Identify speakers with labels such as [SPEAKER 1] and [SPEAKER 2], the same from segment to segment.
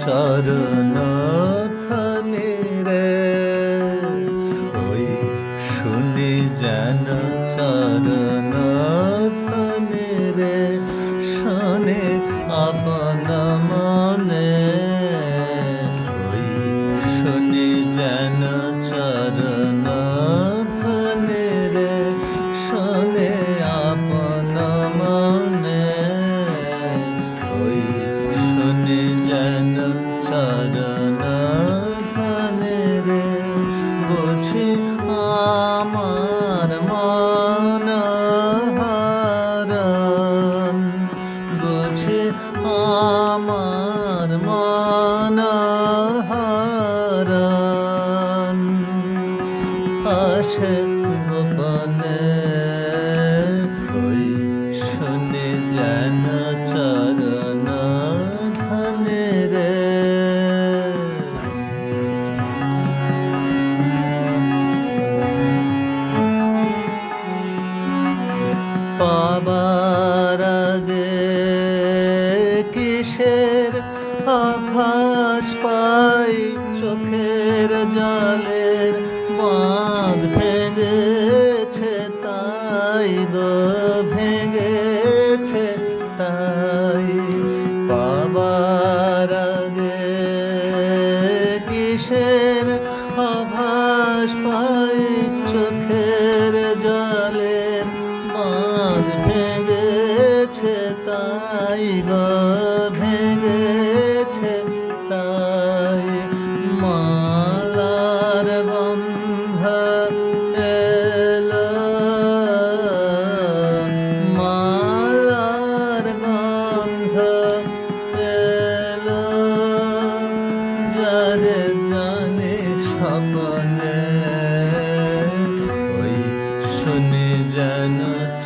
[SPEAKER 1] চরণ ধনে রে ওই শুনি যেন চরণ বুঝি আমার মানহারান আসে গোপনে আভাস পাই চোখের জলের বাঁধ ভেঙেছে, তাই গো ভেঙেছে, তাই পাবার আগে কিসের আভাস পাই চোখের জলের বাঁধ ভেঙেছে, তাই গো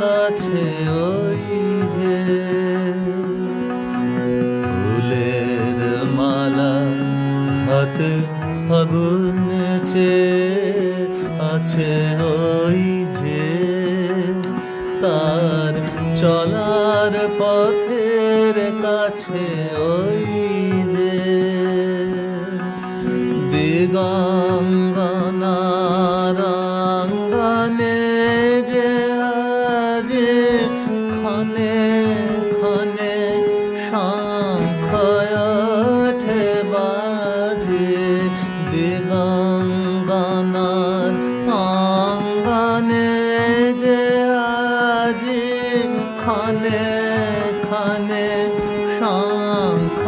[SPEAKER 1] কাছে ওই যে ফুলের মালা হাতে ফাগুন আছে ওই যে তার চলার পথের কাছে ওই যে দিগঙ্গনারঙ্গনে যে আজি ক্ষণে ক্ষণে শঙ্খ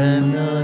[SPEAKER 1] ওই শুনি যেন চরণ